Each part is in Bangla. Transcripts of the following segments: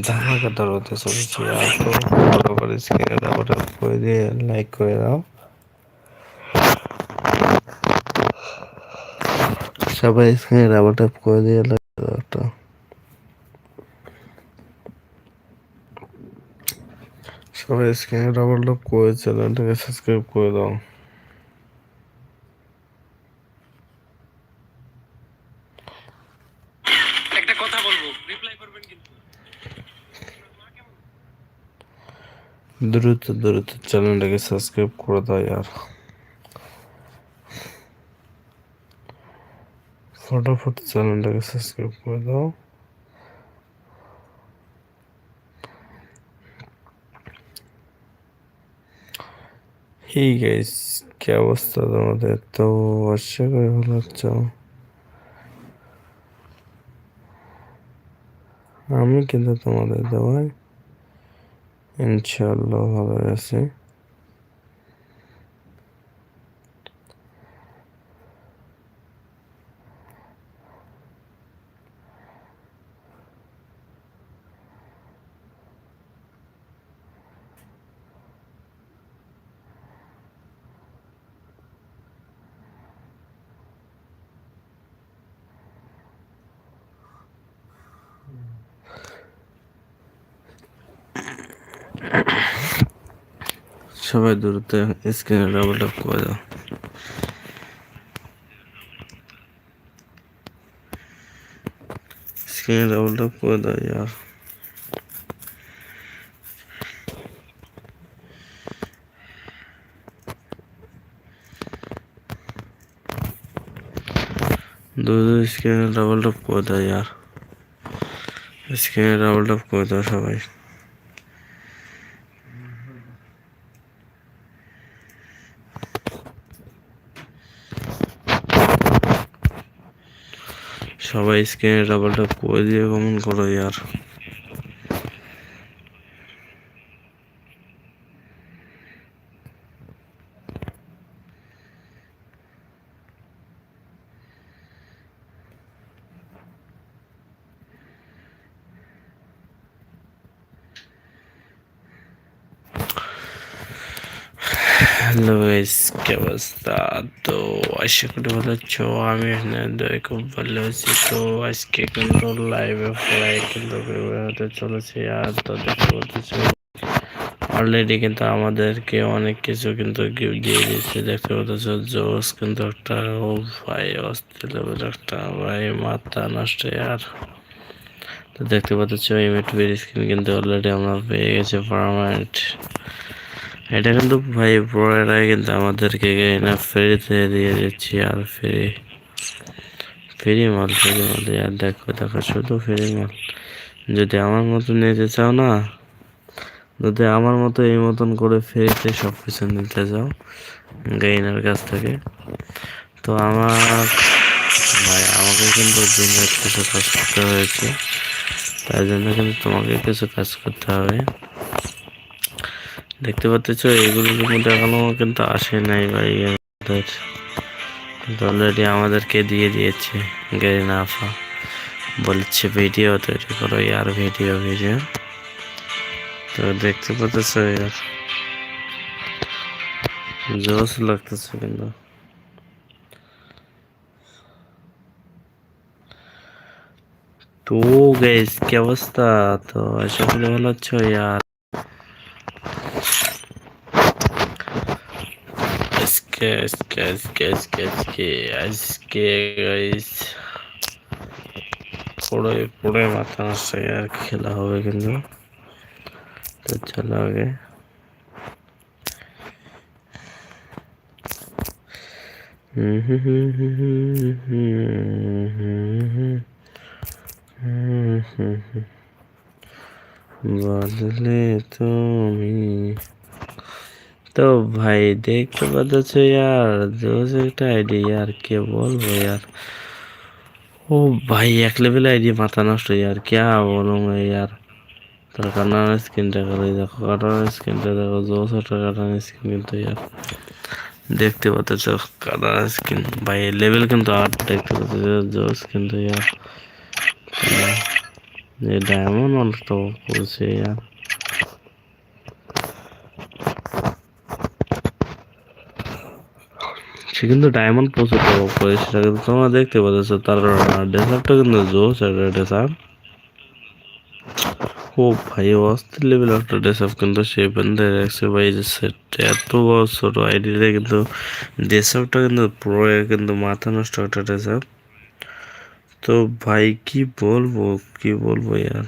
ধামাকাদার হতে চলেছে আর স্ক্রিনে ডাবল ট্যাপ করে দিয়ে লাইক করে দাও। সবাই স্ক্রিনে ডাবল ট্যাপ করে দিয়ে লাইক করে দাও একটা। সবাই স্ক্রিনে ডাবল ট্যাপ করে চ্যানেলটাকে সাবস্ক্রাইব করে দাও একটা কথা বলব রিপ্লাই করবেন কিন্তু দ্রুত দ্রুত চ্যানেলটাকে সাবস্ক্রাইব করে দাও यार ফটাফট চ্যানেলটাকে সাবস্ক্রাইব করে দাও। হে গাইস কি অবস্থা তোমাদের? তো আশা করি ভালো আছো। আমি কিন্তু তোমাদের দেওয়ায় ইনশাআল্লাহ ভালো আছি। সবাই দ্রুত স্ক্রিনে ডাবল ট্যাপ করে দাও स्क्रीन डबल टैप कर दो यार। दो दो स्क्रीन डबल टैप कर दो यार। स्क्रीन डबल टैप कर दो सबाई। सबाई स्क्रीन डबल टप कर दिए कमेंट करो यार हेलो इसके अवस्था तो আশা করি ভালো আমি এখানে খুব তো আজকে কিন্তু লাইভে প্রায় কিন্তু চলেছে, আর তো দেখতে পাচ্ছি অলরেডি কিন্তু আমাদেরকে অনেক কিছু কিন্তু গিফট দিয়ে দিচ্ছে দেখতে পাচ্ছ, জোস কিন্তু একটা ও ভাই, অস্থির একটা ভাই, মাথা নষ্ট, আর তো দেখতে পাচ্ছ ইমেট বের স্ক্রিন কিন্তু অলরেডি আমরা পেয়ে গেছি পারমানেন্ট এটা কিন্তু ভাই বড়রা কিন্তু আমাদেরকে না ফ্রিতে দিয়ে দিচ্ছি আর ফ্রি। ফ্রি মাল ফ্রি মাল। আর দেখো দেখো, শুধু ফ্রি মাল। যদি আমার মতো নিতে চাও না, যদি আমার মতো এই মতন করে ফ্রিতে সব কিছু নিতে চাও গেইনার কাছ থেকে, তো আমার, ভাই, আমাকে কিন্তু কিছু কাজ করতে হয়েছে। তাই জন্য কিন্তু তোমাকে কিছু কাজ করতে হবে। দেখতে পাচ্ছ, এগুলোর মধ্যে এখনও কিন্তু আসে নাই ভাই আমাদের অলরেডি আমাদেরকে দিয়ে দিয়েছে গেরিনা আফা বলছে ভিডিও তৈরি করো, ইয়ার ভিডিও ভিডিও তো দেখতে পাচ্ছ, ইয়ার। জোস লাগতেছে কিন্তু। তো গেস কি অবস্থা? তো করি ভালো আছো, ইয়ার। ask, ask, ask, ask, ask, guys. পুরো পুরো মাথা নষ্ট আর খেলা হবে কিন্তু তো চলো আগে হুম হুম হুম হুম হুম হুম হুম বদলে তুমি তো ভাই, দেখতে পাচ্ছ ইয়ার জোস একটা আইডিয়া আর কে বলব ইয়ার? ও ভাই, এক লেভেল আইডিয়া মাথা নষ্ট ইয়ার কেয়া বলুন ইয়ার? তার কাটার স্ক্রিনটা করে দেখো, কাটার স্ক্রিনটা দেখো জোস একটা কাটার স্ক্রিন কিন্তু ইয়ার। দেখতে পাচ্ছ কাটার স্ক্রিন ভাই লেভেল কিন্তু আট দেখতে পাচ্ছ জোস কিন্তু ইয়ার। ডায়মন্ড অনেকটা করছে ইয়ার। সে কিন্তু ডায়মন্ড প্রচুর প্রভাব করে সেটা কিন্তু তোমরা দেখতে পাচ্ছ তার ডেসার্টটা কিন্তু জোস একটা ডেসার্ট ও ভাই অস্থির লেভেল একটা ডেসাপ কিন্তু সে বেঁধে রাখছে ভাই এত বড় ছোট আইডিতে কিন্তু ডেসাপটা কিন্তু পুরো কিন্তু মাথা নষ্ট একটা ডেসাপ তো ভাই, কি বলব কি বলব ইয়ার?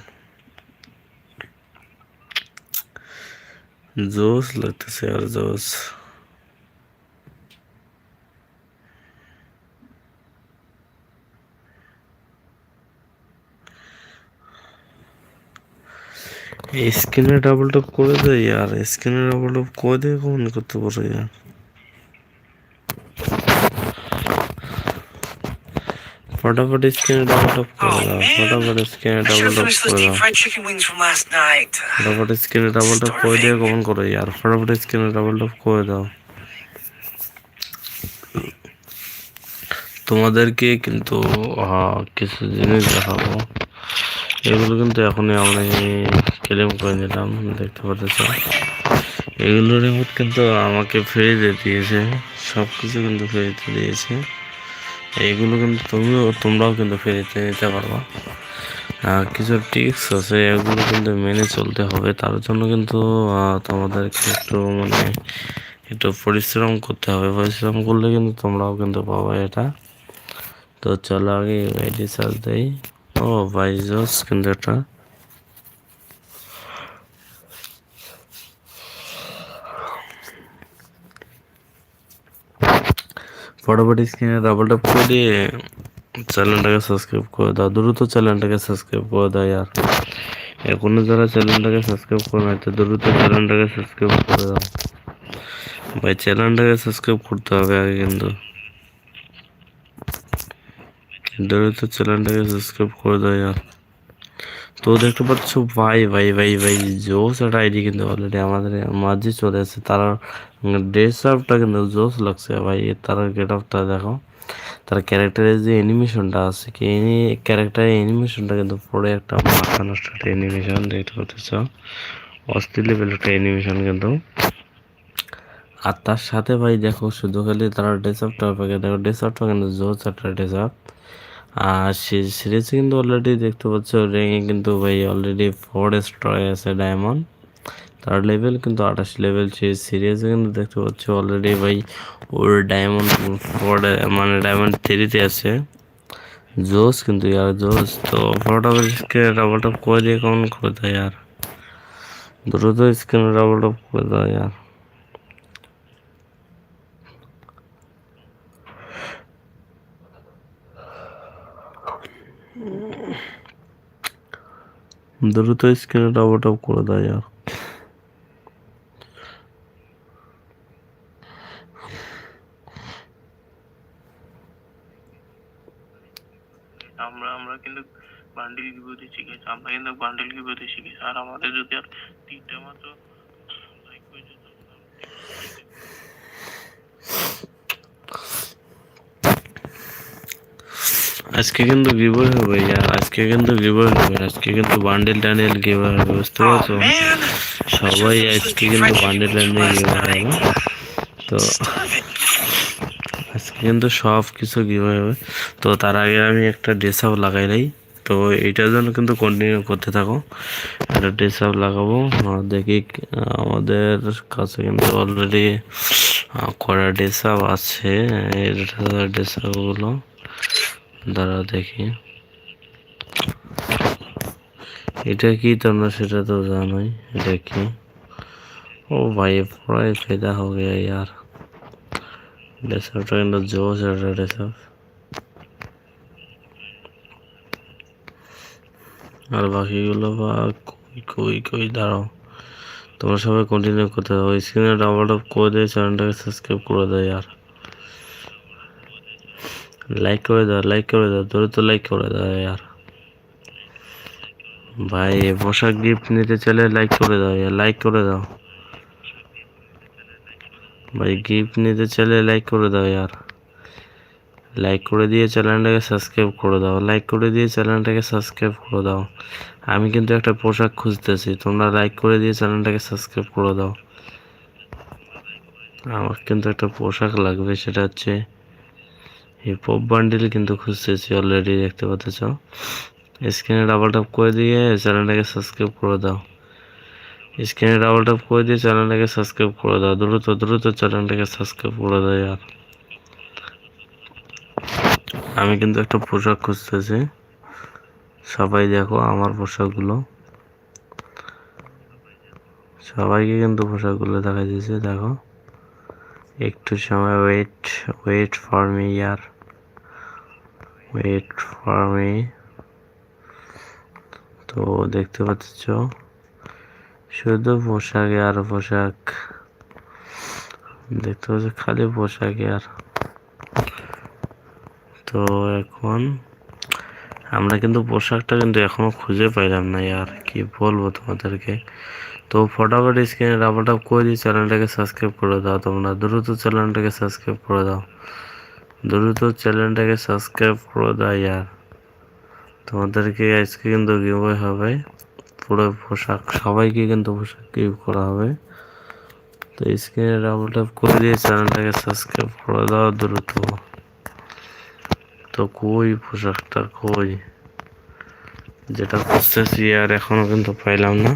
জোস লাগতেছে আর জোস স্ক্রিনে ডাবল টপ করে দেয় ইয়ার স্ক্রিনে ডাবল টপ করে দিয়ে কখন করতে পারো ইয়ার ফটাফট স্ক্রিনে ডাবল টপ করে দাও ফটাফট স্ক্রিনে double Should have top finished করে those deep দাও fried chicken wings from last night. ফটাফট স্ক্রিনে ডাবল টপ করে দিয়ে কখন করো ইয়ার ফটাফট স্ক্রিনে ডাবল টপ করে দাও তোমাদেরকে কিন্তু আহ, কিছু জিনিস দেখাবো এগুলো কিন্তু এখনই আমি ক্লেম করে নিলাম, দেখতে পাচ্ছ এগুলোর রিমোট কিন্তু আমাকে ফ্রিতে দিয়েছে সব কিছু কিন্তু ফ্রিতে দিয়েছে। এইগুলো কিন্তু তুমিও, তোমরাও কিন্তু ফ্রিতে নিতে পারবা। কিছু টিপস আছে, এগুলো কিন্তু মেনে চলতে হবে। তার জন্য কিন্তু তোমাদেরকে একটু মানে একটু পরিশ্রম করতে হবে। পরিশ্রম করলে কিন্তু তোমরাও কিন্তু পাবা এটা। তো চলো আগে আইডি সার্চ দেই। ও ভাইজস কিন্তু এটা ফটোফট স্ক্রিনে ডাবল ট্যাপ করে চ্যানেলটাকে সাবস্ক্রাইব করে দাও দ্রুত চ্যানেলটাকে সাবস্ক্রাইব করে দাও ইয়ার এখনও যারা চ্যানেলটাকে সাবস্ক্রাইব করে নাই তো দ্রুত চ্যানেলটাকে সাবস্ক্রাইব করে দাও ভাই চ্যানেলটাকে সাবস্ক্রাইব করতে হবে আগে কিন্তু দ্রুত চ্যানেলটাকে সাবস্ক্রাইব করে ইয়ার। তো দেখতে পাচ্ছ, ভাই ভাই ভাই ভাই জোস একটা আইডি কিন্তু অলরেডি আমাদের, মাঝে চলে আসছে। তার ড্রেস আপটা কিন্তু জোস লাগছে ভাই, তার গেট আপটা দেখো। তার ক্যারেক্টারের যে অ্যানিমেশনটা আছে, কি ক্যারেক্টারের অ্যানিমেশনটা কিন্তু পুরো একটা মাথা নষ্ট একটা অ্যানিমেশন দেখতে পাচ্ছ? অস্থির লেভেল একটা অ্যানিমেশন কিন্তু। আর তার সাথে ভাই দেখো, শুধু খালি তারা ড্রেস আপটা দেখো ড্রেস আপটা কিন্তু জোস একটা ড্রেস আপ আর সিরিজে কিন্তু অলরেডি দেখতে পাচ্ছ রেঙে কিন্তু ভাই অলরেডি ফোর স্ট্রয় আছে ডায়মন্ড তার লেভেল কিন্তু আঠাশ লেভেল সে সিরিজে কিন্তু দেখতে পাচ্ছ অলরেডি ভাই ওর ডায়মন্ড ফোর মানে ডায়মন্ড থ্রিতে আছে। জোস কিন্তু ইয়ার, জোস। তো ফটোফট স্ক্রিনে ডাবল টপ করে দিয়ে কেমন করে দেয় ইয়ার। দ্রুত স্ক্রিনে ডাবল টপ করে দেয় ইয়ার। দ্রুত স্ক্রিনে ডাবল টপ করে দেয় আর। আমরা আমরা কিন্তু বান্ডিল গিবতে শিখেছি, আমরা কিন্তু বান্ডিল গিবতে শিখেছি। আর আমাদের যদি আর তিনটা মাত্র লাইক হয়ে যেত আজকে কিন্তু গিভওয়ে হবে ইয়ার আজকে কিন্তু গিভওয়ে হবে আজকে কিন্তু বান্ডেল টান্ডেল গিভওয়ে হবে বুঝতে Oh পারছ? সবাই আজকে কিন্তু বান্ডেল টান্ডেল গিভওয়ে হবে তো আজকে কিন্তু সব কিছু গিভওয়ে হবে। তো তার আগে আমি একটা ড্রেস আপ লাগাই নাই তো এইটার জন্য কিন্তু কন্টিনিউ করতে থাকো। একটা ড্রেস আপ লাগাবো দেখি আমাদের কাছে কিন্তু অলরেডি কড়া ড্রেস আপ আছে ড্রেস আপগুলো দাঁড়া দেখি। এটা কি তোমরা সেটা তো জানোই, দেখি। ও ভাই পড়াই ফেদা হয়ে গেছে यार ডেসপটা কিন্তু জোস একটা ডেসপ আর বাকিগুলো বা কই কই কই, দাঁড়াও। তোমরা সবাই কন্টিনিউ করতে হবে স্ক্রিনে ডাবল টপ করে দিয়ে চ্যানেলটাকে সাবস্ক্রাইব করে দেয় আর লাইক করে দাও লাইক করে দাও দ্রুত লাইক করে দাও यार ভাই পোশাক গিফট নিতে চলে লাইক করে দাও লাইক করে দাও ভাই গিফট নিতে চলে লাইক করে দাও यार লাইক করে দিয়ে চ্যানেলটাকে সাবস্ক্রাইব করে দাও লাইক করে দিয়ে চ্যানেলটাকে সাবস্ক্রাইব করে দাও আমি কিন্তু একটা পোশাক খুঁজতেছি তোমরা লাইক করে দিয়ে চ্যানেলটাকে সাবস্ক্রাইব করে দাও আমার কিন্তু একটা পোশাক লাগবে সেটা হচ্ছে হিপ পপ বান্ডিল কিন্তু খুঁজতেছি অলরেডি দেখতে পাচ্ছ? স্ক্রিনে ডাবল ট্যাপ করে দিয়ে চ্যানেলটাকে সাবস্ক্রাইব করে দাও। স্ক্রিনে ডাবল ট্যাপ করে দিয়ে চ্যানেলটাকে সাবস্ক্রাইব করে দাও। দ্রুত দ্রুত চ্যানেলটাকে সাবস্ক্রাইব করে দাও আর আমি কিন্তু একটা পোশাক খুঁজতেছি। সবাই দেখো আমার পোশাকগুলো। সবাইকে কিন্তু পোশাকগুলো দেখা দিয়েছে, দেখো। একটু সময় ওয়েট ওয়েট ফর মি ইয়ার। ওয়েট ফর মি তো দেখতে পাচ্ছ? শুধু পোশাকে আর পোশাক। দেখতে পাচ্ছ? খালি পোশাকে আর। তো এখন আমরা কিন্তু পোশাকটা কিন্তু এখনও খুঁজে পাইলাম না আর কি বলব তোমাদেরকে? তো ফটাফট স্ক্রিনে ডাবল ট্যাপ করে দিয়ে চ্যানেলটাকে সাবস্ক্রাইব করে দাও। তোমরা দ্রুত চ্যানেলটাকে সাবস্ক্রাইব করে দাও। দ্রুত চ্যানেলটাকে সাবস্ক্রাইব করে দাও ইয়ার। তোমাদেরকে আজকে কিন্তু গিভওয়ে হবে। পুরো পোশাক সবাইকে কিন্তু পোশাক গিভ করা হবে। তো স্ক্রিনে ডাবল ট্যাপ করে দিয়ে চ্যানেলটাকে সাবস্ক্রাইব করে দাও দ্রুত। তো কই পোশাকটা কই? যেটা খুঁজতেছি আর এখনও কিন্তু পাইলাম না।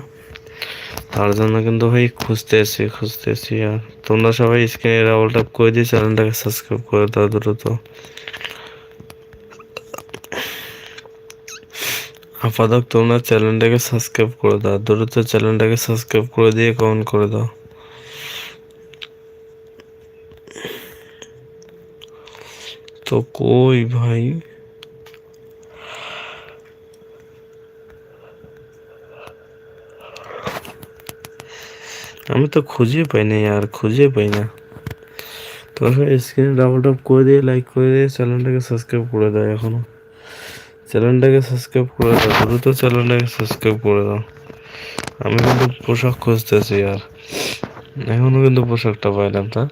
তার জন্য কিন্তু ভাই খুঁজতেছি খুঁজতেছি। আর তোমরা সবাই স্ক্রিনে ডাবল ট্যাপ করে দিয়ে চ্যানেলটাকে সাবস্ক্রাইব করে দাও দ্রুত। আপাতত তোমরা চ্যানেলটাকে সাবস্ক্রাইব করে দাও, দ্রুত চ্যানেলটাকে সাবস্ক্রাইব করে দিয়ে কমেন্ট করে দাও। তো কই ভাই? আমি তো খুঁজে পাই না আর খুঁজে পাই না। তোমরা স্ক্রিনে ডাবল ট্যাপ করে দিয়ে লাইক করে দিয়ে চ্যানেলটাকে সাবস্ক্রাইব করে দাও এখনও। চ্যানেলটাকে সাবস্ক্রাইব করে দাও, দ্রুত চ্যানেলটাকে সাবস্ক্রাইব করে দাও। আমি কিন্তু পোশাক খুঁজতেছি আর এখনও কিন্তু পোশাকটা পাইলাম তা।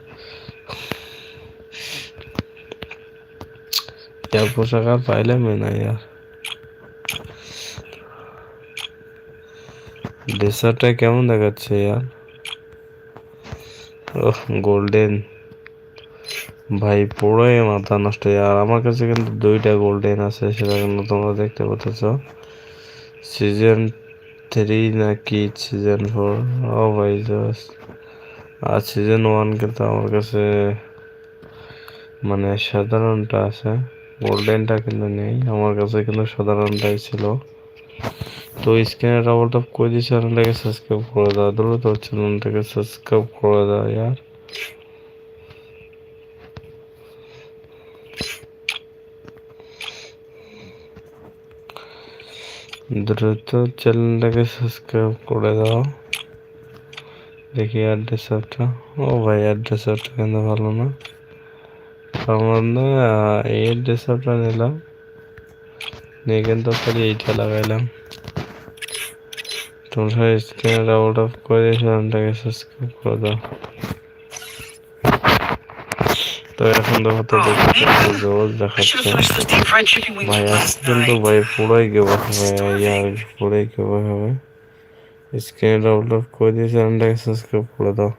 ইয়ার পোশাক আর পাইলাম না ইয়ার ড্রেসারটা কেমন দেখাচ্ছে ইয়ার? গোল্ডেন ভাই, পুরোই মাথা নষ্ট। আর আমার কাছে কিন্তু দুইটা গোল্ডেন আছে, সেটা কিন্তু তোমরা দেখতে পাচ্ছ। সিজন থ্রি নাকি সিজন ফোর ও ভাই জাস্ট আর সিজন ওয়ান কিন্তু আমার কাছে মানে সাধারণটা আছে। গোল্ডেনটা কিন্তু নেই, আমার কাছে কিন্তু সাধারণটাই ছিল। তো স্ক্রিনে ডাবল ট্যাপ করে দিয়ে চ্যানেলটাকে সাবস্ক্রাইব করে দাও। দ্রুত চ্যানেলটাকে সাবস্ক্রাইব করে দাও ইয়ার দ্রুত চ্যানেলটাকে সাবস্ক্রাইব করে দাও। দেখি অ্যাড্রেস অ্যাপটা ও ভাই অ্যাড্রেস অ্যাপটা কিন্তু ভালো না। আমার না এই অ্যাড্রেস অ্যাপটা নিলাম। নিয়ে কিন্তু খালি এইটা লাগাইলাম। তোমরা স্ক্রিনে ডাবল ট্যাপ করে চ্যানেলটাকে সাবস্ক্রাইব করে দাও তো এখন দেখো তো দেখতে জোর দেখাচ্ছে ভাই আজকে কিন্তু ভাই পুরোই গেব হবে ইয়ার পুরোই গেব হবে স্ক্রিনে ডাবল ট্যাপ করে দিয়ে চ্যানেলটাকে সাবস্ক্রাইব করে দাও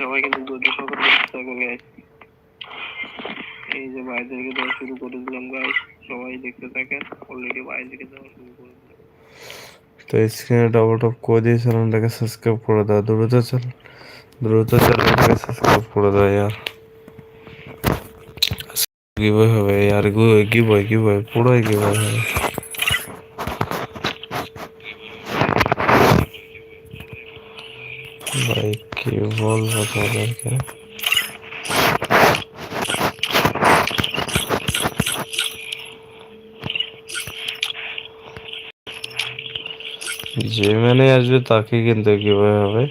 সবাই কিন্তু ধৈর্য সহকারে দেখতে থাকো guys। এই যে ভাইদেরকে দেওয়া শুরু করে দিলাম গাইস সবাই দেখতে থাকেন। অলরেডি ভাইদেরকে দেওয়া শুরু করে তো স্ক্রিনে ডাবল ট্যাপ করে দিয়ে চ্যানেলটাকে সাবস্ক্রাইব করে দাও, দ্রুত চ্যানেল দ্রুত চ্যানেলটাকে সাবস্ক্রাইব করে দাও ইয়ার গিভওয়ে হবে ইয়ার গিভওয়ে গিভওয়ে পুরোই গিভওয়ে হবে। ভাই কি বলব তোমাদেরকে? যে ম্যানে আসবে তাকে কিন্তু কীভাবে হবে।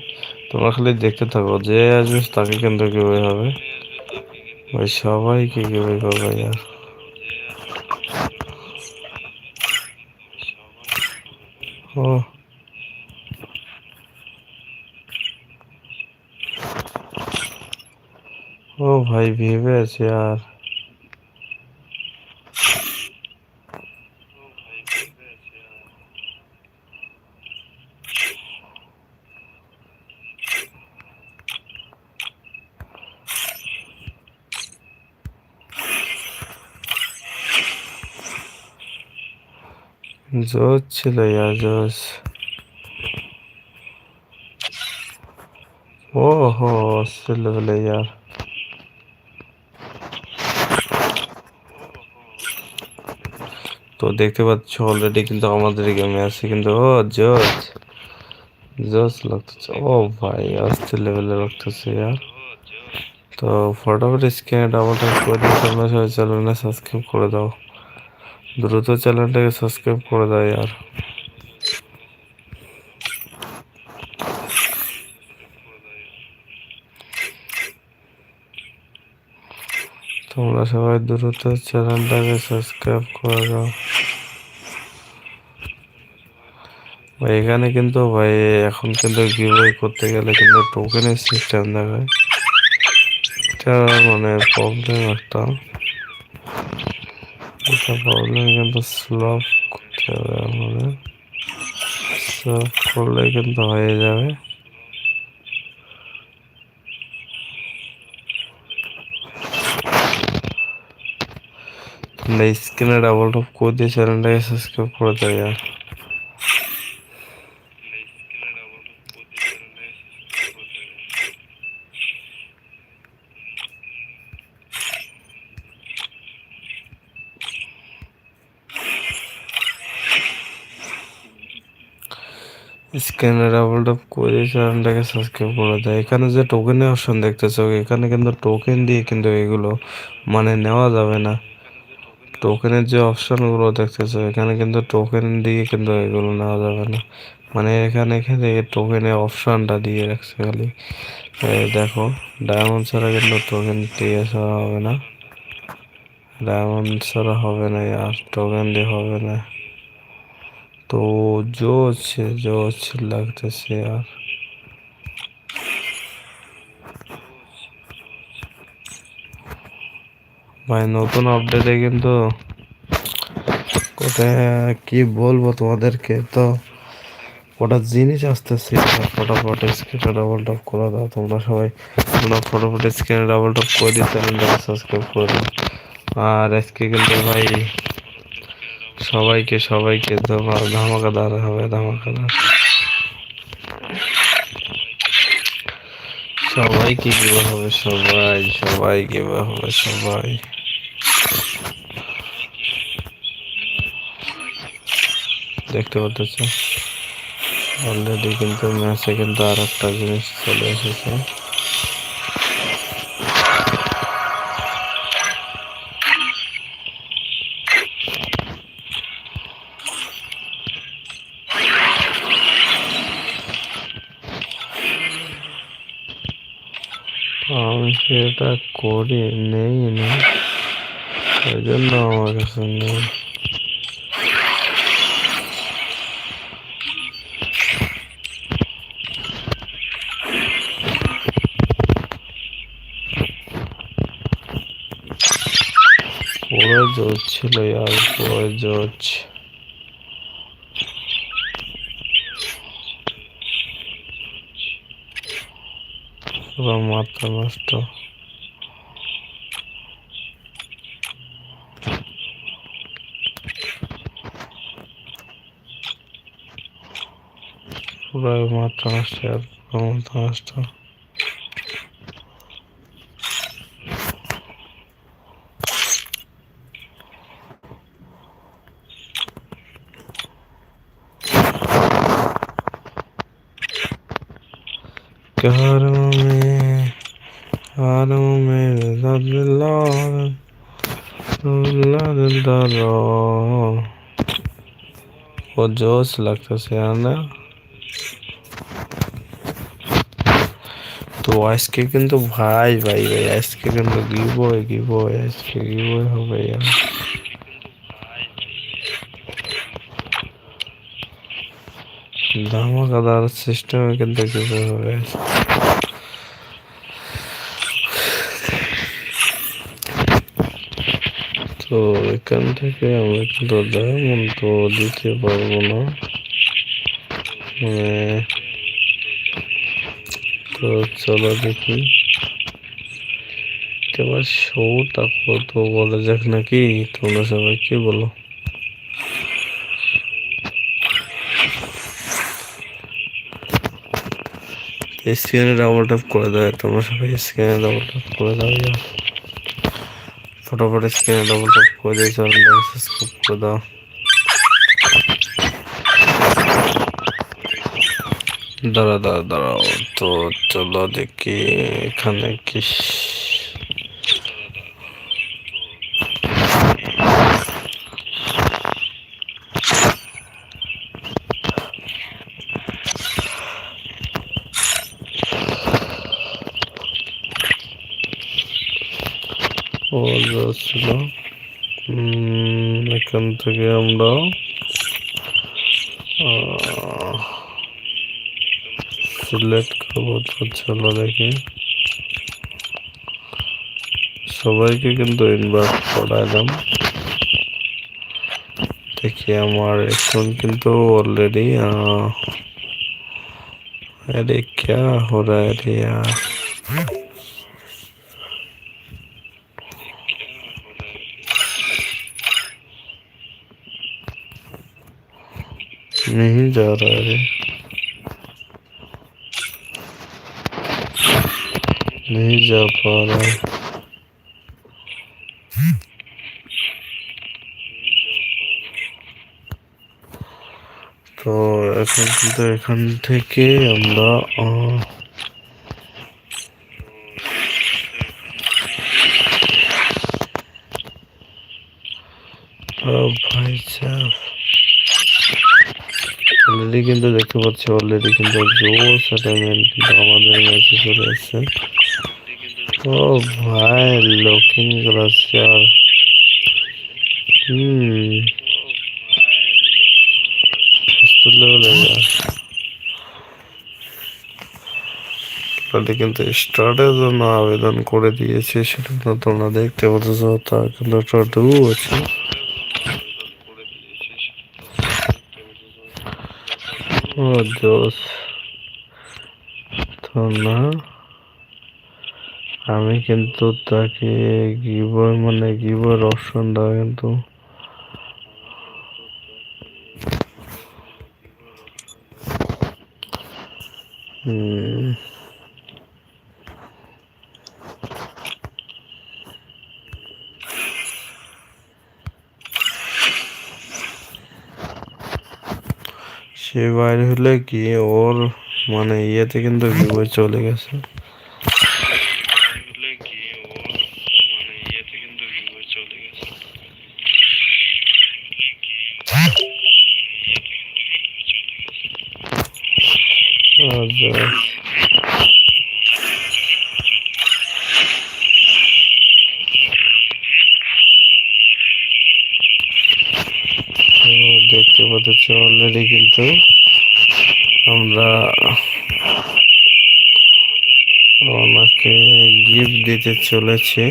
তোমরা খালি দেখতে থাকো, যে আসবে তাকে কিন্তু কীভাবে হবে। ভাই, সবাইকে কীভাবে করবে আর। ও। ও ভাই, ভেবে আছে আর। জোস ছিল ইয়ার ও হো অস্থির লেভেলে ইয়ার তো দেখতে পাচ্ছ অলরেডি কিন্তু আমাদের গেমে আছে কিন্তু, ও জোস জোস লাগতেছে। ও ভাই অস্থির লেভেলে লাগতেছে ইয়ার। তো ফটাফট স্ক্রিনে ডাবল ট্যাপ করে দিয়ে তোমরা সবাই সাবস্ক্রাইব করে দাও। দ্রুত চ্যানেলটাকে সাবস্ক্রাইব করে দাও ইয়ার। তোমরা সবাই দ্রুত চ্যানেলটাকে সাবস্ক্রাইব করে দাও। ভাই, এখানে কিন্তু ভাই, এখন কিন্তু গিভওয়ে করতে গেলে কিন্তু টোকেনের সিস্টেম দেখায়। এটা মানে প্রবলেম একটা। এটা প্রবলেম কিন্তু সলভ করতে হবে আমাদের। সলভ করলে কিন্তু হয়ে যাবে। স্ক্রিনে ডাবল টপ করে দিয়ে চ্যানেলটাকে সাবস্ক্রাইব করে দাও यार স্ক্যানে ডাবল টপ করে চ্যানেলটাকে সাবস্ক্রাইব করে দেয়। এখানে যে টোকেনের অপশন দেখতেছো, এখানে কিন্তু টোকেন দিয়ে কিন্তু এগুলো মানে নেওয়া যাবে না। টোকেনের যে অপশনগুলো দেখতেছো, এখানে কিন্তু টোকেন দিয়ে কিন্তু এগুলো নেওয়া যাবে না। মানে এখানে এখানে টোকেনের অপশনটা দিয়ে রাখছে খালি। দেখো ডায়মন্ড ছাড়া কিন্তু টোকেন দিয়ে আসা হবে না। ডায়মন্ড ছাড়া হবে না, আর টোকেন দিয়ে হবে না। তো জোশ হচ্ছে লাগতেছে আর। ভাই, নতুন আপডেটে কিন্তু কোথায়, কি বলব তোমাদেরকে? তো কটা জিনিস আসতেছে ফটাফট স্ক্রিনে ডাবল টপ করে দাও। তোমরা সবাই তোমরা ফটাফট স্ক্রিনে ডাবল টপ করে দিই চ্যানেলটা সাবস্ক্রাইব করে দাও। আর আজকে কিন্তু ভাই সবাইকে সবাইকে ধমা- ধামাকাদার হবে ধামাকাদার সবাইকে গিবা হবে, সবাই সবাই গিবা হবে, সবাই। দেখতে পাচ্ছ অলরেডি কিন্তু ম্যাচে কিন্তু আর একটা জিনিস চলে এসেছে। সেটা করে নেই না। ওই জন্য আমার কাছে নেই। পুরো জোর ছিল আর পুরো জোর মাথা নষ্ট। পুরা মাত্র আসছে আর কোন তো আসছে जोश लगता से आना তো আজকে কিন্তু ভাই ভাই ভাই, আজকে কিন্তু গিবই গিবই আজকে গিবই হবে ধামাকাদার সিস্টেমে কিন্তু গিবই হবে। তো এখান থেকে আমরা কিন্তু ডায়মন্ড তো দিতে পারব না। মানে তো চলো দেখি। এবার শোটা কত বলা, যাক নাকি? তোমরা সবাই কি বলো। স্ক্রিনে ডাবল ট্যাপ করে দেয় তোমরা সবাই স্ক্রিনে ডাবল ট্যাপ করে দাও। ফটোফট স্ক্রিনে ডাবল ট্যাপ করে দিয়ে চ্যানেলটাকে সাবস্ক্রাইব করে দাও। দাঁড়া দাঁড়া দাঁড়াও। তো চলো দেখি এখানে কি ছিল এখান থেকে আমরা সিলেক্ট করবো তো চলো দেখি সবাইকে কিন্তু ইনভাইট করালাম দেখি আমার এখন কিন্তু অলরেডি अरे क्या हो रहा है रे यार नहीं जा रहा है नहीं जा पा रहा है তো এখন কিন্তু এখান থেকে আমরা আহ, ও ভাই সাহেব অলরেডি কিন্তু দেখতে পাচ্ছি অলরেডি কিন্তু জোর সেটেলমেন্ট কিন্তু আমাদের ম্যাচে চলে এসছে ও ভাই লকিং গ্লাসিয়ার হুম। কিন্তু স্টার্টের জন্য আবেদন করে দিয়েছে, সেটা কিন্তু তোমরা দেখতে পাচ্ছ, তার কিন্তু একটা ডু আছে। তো না। আমি কিন্তু তাকে গিবর মানে গিবর অপশনটা কিন্তু। সে বাইরে হলে কি ওর মানে ইয়েতে কিন্তু চলে গেছে। দেখতে পাচ্ছ অলরেডি কিন্তু আমরা ওনাকে গিফট দিতে চলেছি।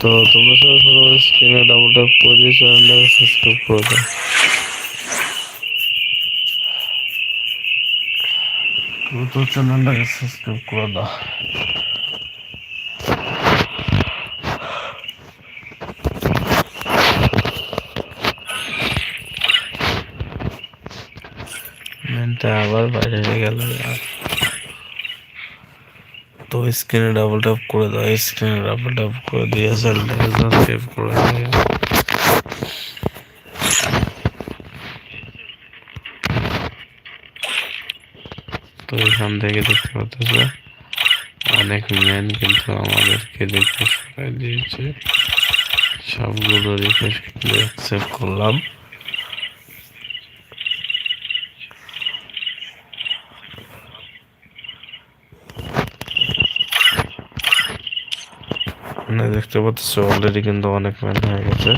তো তোমরা সবাই স্ক্রিনে ডাবল ট্যাপ করে দিয়ে চ্যানেলটাকে সাবস্ক্রাইব করে দাও। দ্রুত চ্যানেলটাকে সাবস্ক্রাইব করে দাও আবার বাইরে গেল। তো স্ক্রিনে ডাবল ট্যাপ করে দাও স্ক্রিনে ডাবল ট্যাপ করে দিয়ে চ্যানেলটাকে সাবস্ক্রাইব করে দিও এখান থেকে দেখতে পাচ্ছ অনেক ম্যান কিন্তু আমাদেরকে রিকোয়েস্ট করে দিয়েছে। সবগুলো রিকোয়েস্ট কিন্তু অ্যাকসেপ্ট করলাম। দেখতে পাচ্ছ অলরেডি কিন্তু অনেক ম্যান হয়ে গেছে।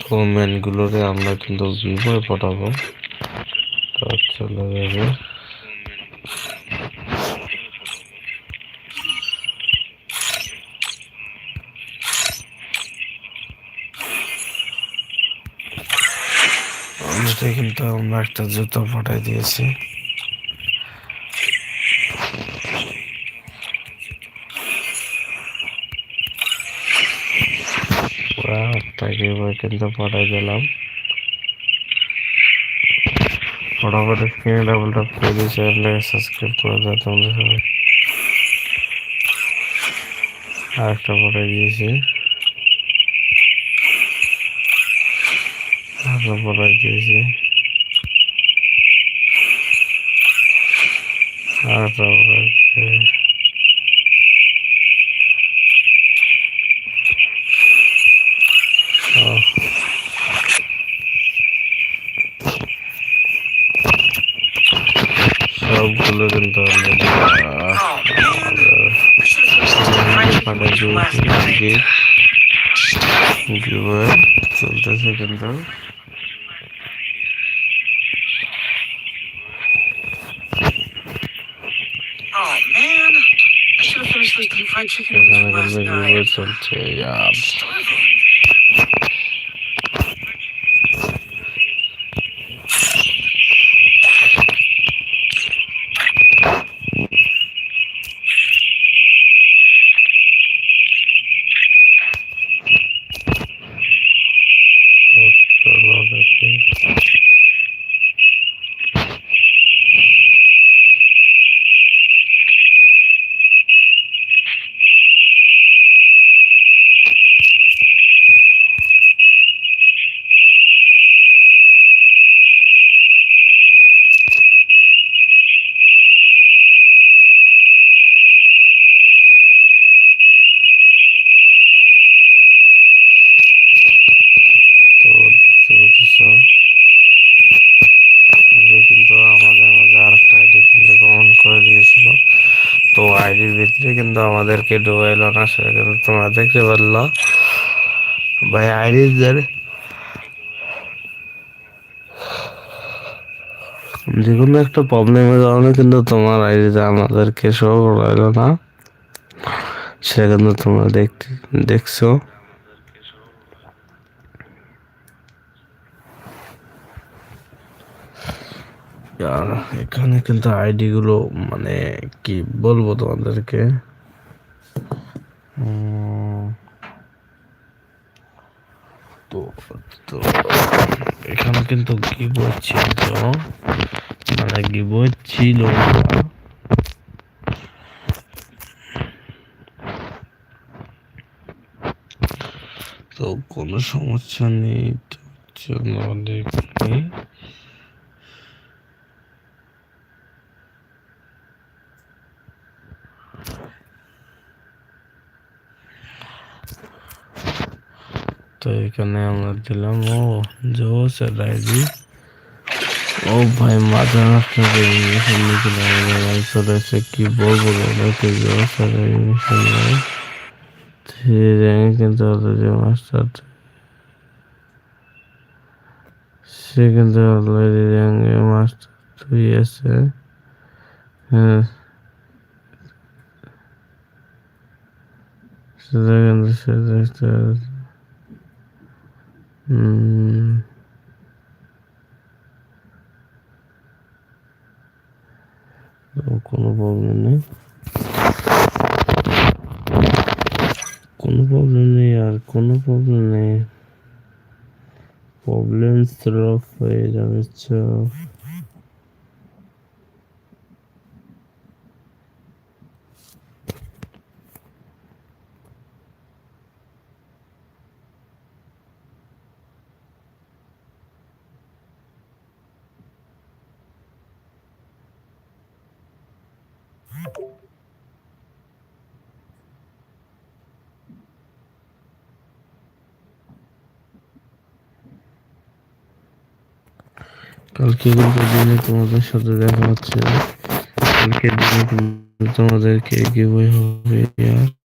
তো ম্যানগুলোরে আমরা কিন্তু পাঠাবো। তো চলে যাবে। ভিতরে কিন্তু আমরা একটা জুতো পাঠাই দিয়েছি। একটা কিন্তু পাঠাই দিলাম। ফটাফট স্ক্রিনে ডাবল করে দিয়ে চ্যানেলটাকে সাবস্ক্রাইব করে তোমরা সবাই। আর একটা পাঠাই দিয়েছি। পাঠাই দিয়েছি সবগুলো কিন্তু চলতেছে কিন্তু should have finished those deep fried chicken wings এখানে from last কিন্তু night. গিভওয়ে চলছে কিন্তু আমাদেরকে ডুবাইল না সেটা কিন্তু তোমরা দেখতে পারল। ভাই আইডির দ্বারা যে কোনো একটা প্রবলেমের কারণে কিন্তু তোমার আইডিতে আমাদেরকে শো করাইলো না। সেটা কিন্তু তোমরা দেখতে, দেখছ। এখানে কিন্তু আইডি গুলো মানে কি বলব তোমাদেরকে? তো তো এখানে কিন্তু মানে তো কোনো সমস্যা নেই জন্য দেখি এখানে আমরা দিলাম। ও জো আইডি ও ভাই, মাথা নষ্ট করে ভাই চলে এসে কি বলব ওদেরকে জো স্যার থ্রি র্যাঙ্ক কিন্তু মাস্টার। কোনো প্রবলেম নেই কোনো প্রবলেম নেই আর কোনো প্রবলেম নেই প্রবলেম সলভ হয়ে যাবে চল কালকে দিনে তোমাদের সাথে দেখা হচ্ছে। কালকে দিনে তোমাদেরকে গিভওয়ে হবে আর